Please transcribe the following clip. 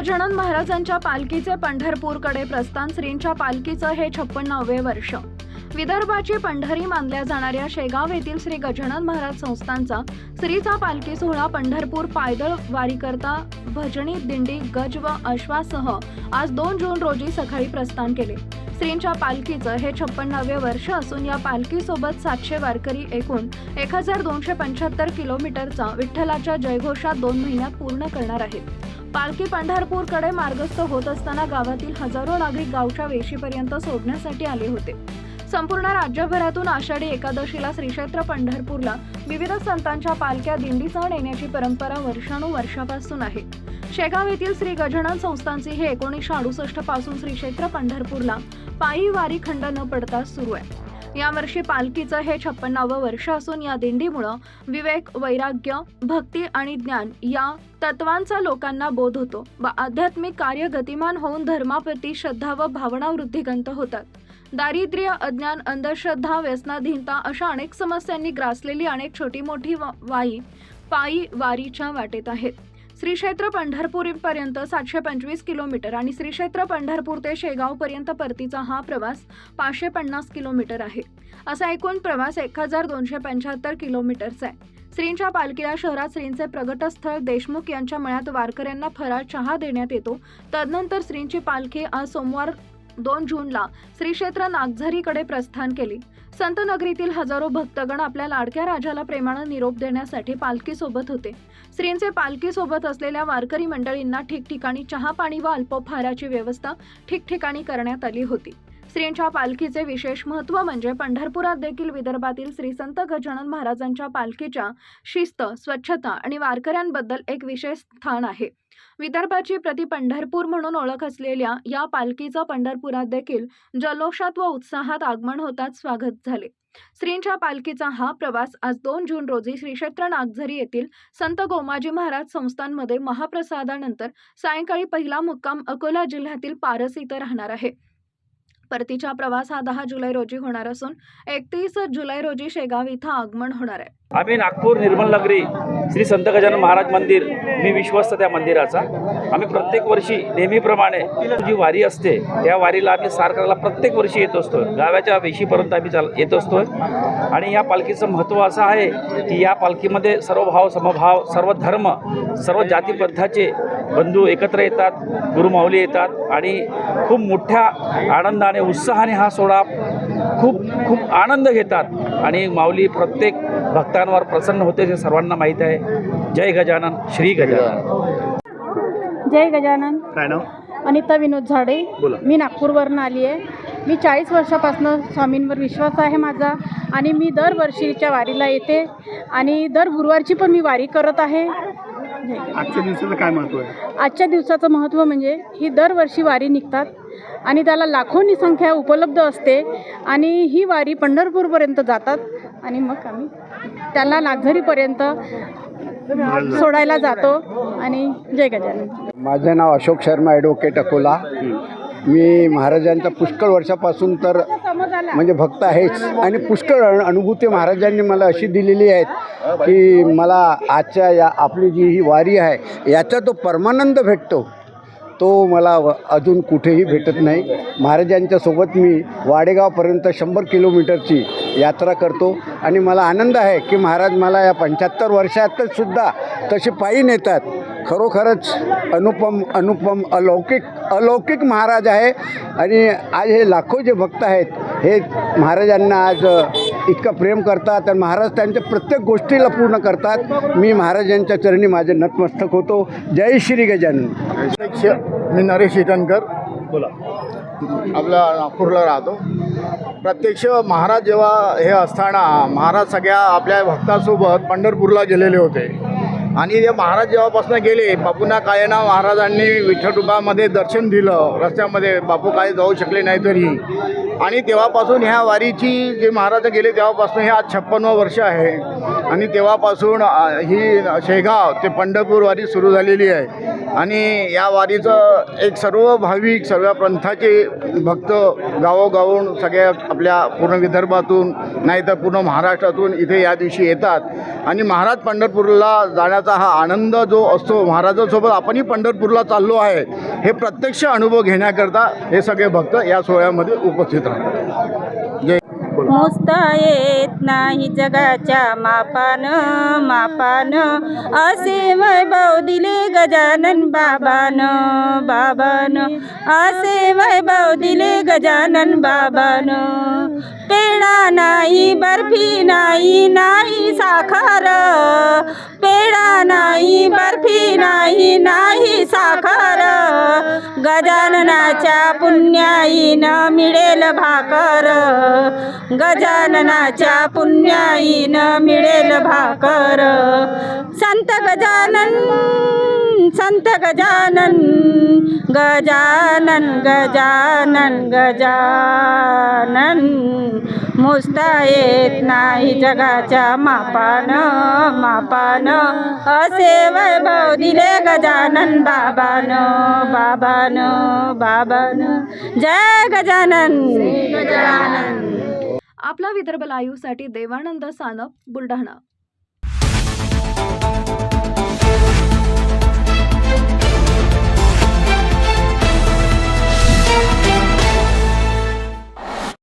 गजानन महाराजांच्या पालखीचे पंढरपूरकडे प्रस्थान श्रींच्या पालखीचं हे छप्पन्नावे वर्ष. विदर्भाची पंढरी मानल्या जाणाऱ्या शेगाव येथील श्री गजानन महाराज संस्थांचा श्रीचा पालखी सोहळा पंढरपूर पायदळ वारीकरता भजनी दिंडी गज व अश्वासह आज दोन जून रोजी सकाळी प्रस्थान केले. श्रींच्या पालखीचं हे छप्पन्नावे वर्ष असून या पालखीसोबत सातशे वारकरी एकूण एक हजार दोनशे पंच्याहत्तर किलोमीटरचा विठ्ठलाच्या जयघोषात दोन महिन्यात पूर्ण करणार आहेत. पालखी पंढरपूरकडे मार्गस्थ होत असताना गावातील हजारो नागरिक गावच्या वेशीपर्यंत सोडण्यासाठी आले होते. संपूर्ण राज्यभरातून आषाढी एकादशीला श्रीक्षेत्र पंढरपूरला विविध संतांच्या पालख्या दिंडीसह नेण्याची परंपरा वर्षानुवर्षापासून आहे. शेगाव येथील श्री गजानन संस्थांची हे एकोणीसशे अडुसष्टपासून श्रीक्षेत्र पंढरपूरला पायी वारी खंड न पडता सुरू आहे. यावर्षी पालखीचं हे छप्पन्नावं वर्ष असून या दिंडीमुळं विवेक वैराग्य भक्ती आणि ज्ञान या तत्वांचा लोकांना बोध होतो. व आध्यात्मिक कार्य गतिमान होऊन धर्माप्रती श्रद्धा व भावना वृद्धिगंत होतात. दारिद्र्य अज्ञान अंधश्रद्धा व्यसनाधीनता अशा अनेक समस्यांनी ग्रासलेली अनेक छोटी मोठी वा- वाई पायी वारीच्या वाटेत आहेत. श्री क्षेत्र पंढरपूरपर्यंत सातशे पंचवीस किलोमीटर आणि श्री क्षेत्र पंढरपूर ते शेगावपर्यंत परतीचा हा प्रवास पाचशे पन्नास किलोमीटर आहे. असा एकूण प्रवास एक हजार दोनशे पंच्याहत्तर किलोमीटरचा आहे. श्रींच्या पालखीला शहरात श्रींचे प्रगटस्थळ देशमुख यांच्या मळ्यात वारकऱ्यांना फराळ चहा देण्यात येतो. तदनंतर श्रींची पालखी आज सोमवार दोन जूनला श्री क्षेत्र नागझरीकडे प्रस्थान केली. संत नगरीतील हजारो भक्तगण आपल्या लाडक्या राजाला प्रेमानं निरोप देण्यासाठी पालखीसोबत होते. श्रींचे पालखीसोबत असलेल्या वारकरी मंडळींना ठिकठिकाणी चहा पाणी व अल्पोपहाराची व्यवस्था ठिकठिकाणी करण्यात आली होती. स्त्रियांच्या पालखीचे विशेष महत्त्व म्हणजे पंढरपुरात देखील विदर्भातील श्री संत गजानन महाराजांच्या पालखीच्या शिस्त स्वच्छता आणि वारकऱ्यांबद्दल एक विशेष स्थान आहे. विदर्भाची प्रति पंढरपूर म्हणून ओळख असलेल्या या पालखीचं पंढरपुरात देखील जल्लोषात व उत्साहात आगमन होताच स्वागत झाले. श्रींच्या पालखीचा हा प्रवास आज दोन जून रोजी श्री क्षेत्र नागझरी येथील संत गोमाजी महाराज संस्थांमध्ये महाप्रसादानंतर सायंकाळी पहिला मुक्काम अकोला जिल्ह्यातील पारस इथं राहणार आहे. परतीचा प्रवास हा दहा जुलै रोजी होणार असून एकतीस जुलै रोजी शेगाव इथं आगमन होणार आहे. आम्ही नागपूर निर्मल नगरी श्री संत गजानन महाराज मंदिर मी विश्वस्त त्या मंदिराचा. आम्ही प्रत्येक वर्षी नेहमीप्रमाणे जी वारी असते त्या वारीला आम्ही सार करायला प्रत्येक वर्षी येत असतो गावाच्या वेशीपर्यंत आम्ही चाल येत असतो आणि या पालखीचं महत्त्व असं आहे की या पालखीमध्ये सर्व भाव समभाव सर्व धर्म सर्व जातीपंथाचे बंधू एकत्र येतात गुरुमाऊली येतात आणि खूप मोठ्या आनंदाने उत्साहाने हा सोहळा खूप खूप आनंद घेतात. आणि माऊली प्रत्येक भक्तांवर प्रसन्न होते हे सर्वांना माहीत आहे. जय गजानन श्री गजानन. जय गजानन. काय नाव? अनिता विनोद झाडे. बोला. मी नागपूरवरून आली आहे. मी चाळीस वर्षापासून स्वामींवर विश्वास आहे माझा आणि मी दरवर्षीच्या वारीला येते आणि दर गुरुवारची पण मी वारी करत आहे. आजच्या दिवसाचं काय महत्त्व आहे? आजच्या दिवसाचं महत्त्व म्हणजे ही दरवर्षी वारी निघतात आणि त्याला लाखोंनी संख्या उपलब्ध असते आणि ही वारी पंढरपूरपर्यंत जातात आणि मग आम्ही त्याला नागझरीपर्यंत सोडायला जातो आणि जय गजानन. माझं नाव अशोक शर्मा ॲडव्होकेट अकोला. मी महाराजांच्या पुष्कळ वर्षापासून तर म्हणजे भक्त आहेच. आणि पुष्कळ अनुभूती महाराजांनी मला अशी दिलेली आहेत की मला आजच्या या आपली जी ही वारी आहे याचा तो परमानंद भेटतो. तो मला अजून कुठेही भेटत नाही. महाराजांच्या सोबत मी वाडेगावपर्यंत शंभर किलोमीटरची यात्रा करतो. आणि मला आनंद आहे की महाराज मला या पंच्याहत्तर वर्षातच सुद्धा तसे पायी नेतात. खरोखरच अनुपम अनुपम अलौकिक अलौकिक महाराज आहे. आणि आज हे लाखो जे भक्त आहेत हे महाराजांना आज इतकं प्रेम करतात आणि महाराज त्यांच्या प्रत्येक गोष्टीला पूर्ण करतात. मी महाराजांच्या चरणी माझे नतमस्तक होतो. जय श्री गजानन. प्रत्यक्ष मी नरेश इटनकर. बोला. आपला नागपूरला राहतो. प्रत्यक्ष महाराज जेव्हा हे असताना महाराज सगळ्या आपल्या भक्तासोबत पंढरपूरला गेलेले होते. आणि ते महाराज जेव्हापासून गेले बापूंना कायना महाराजांनी विठ्ठलरूपामध्ये दर्शन दिलं. रस्त्यामध्ये बापू काय जाऊ शकले नाही तरी. आणि तेव्हापासून ह्या वारीची जे महाराज गेले तेव्हापासून हे आज छप्पन्न वर्ष आहे. आणि तेव्हापासून ही शेगाव ते पंढरपूर वारी सुरू झालेली आहे. आणि या वारीचं एक सर्व भाविक सर्व पंथाचे भक्त गावोगावून सगळ्या आपल्या पूर्ण विदर्भातून नाही तर पूर्ण महाराष्ट्रातून इथे या दिवशी येतात. आणि महाराज पंढरपूरला जाण्या घेण्याचा हा आनंद जो असतो महाराजांसोबत आपणही पंढरपूरला चाललो आहे हे प्रत्यक्ष अनुभव घेण्याकरता हे सगळे भक्त या सोहळ्यामध्ये उपस्थित राहतात. मोजता येत नाही जगाच्या मापान मापान. असे वैभव दिले गजानन बाबान बाबान. असे वैभव दिले गजानन बाबान. पेढा नाही बर्फी नाही नाही साखर. पेढा नाही बर्फी नाही नाही साखर. गजाननाच्या पुण्याईन मिळेल भाकर. गजाननाच्या पुण्याईन मिळेल भाकर. संत गजानन संत गजानन गजानन गजानन गजानन. मोजता येत नाही जगाच्या मापान मापान. असे वैभव दिले गजानन बाबान बाबान बाबान. जय गजानन. गजानन. आपला विदर्भ लाईव्हसाठी देवानंद सानप बुलढाणा.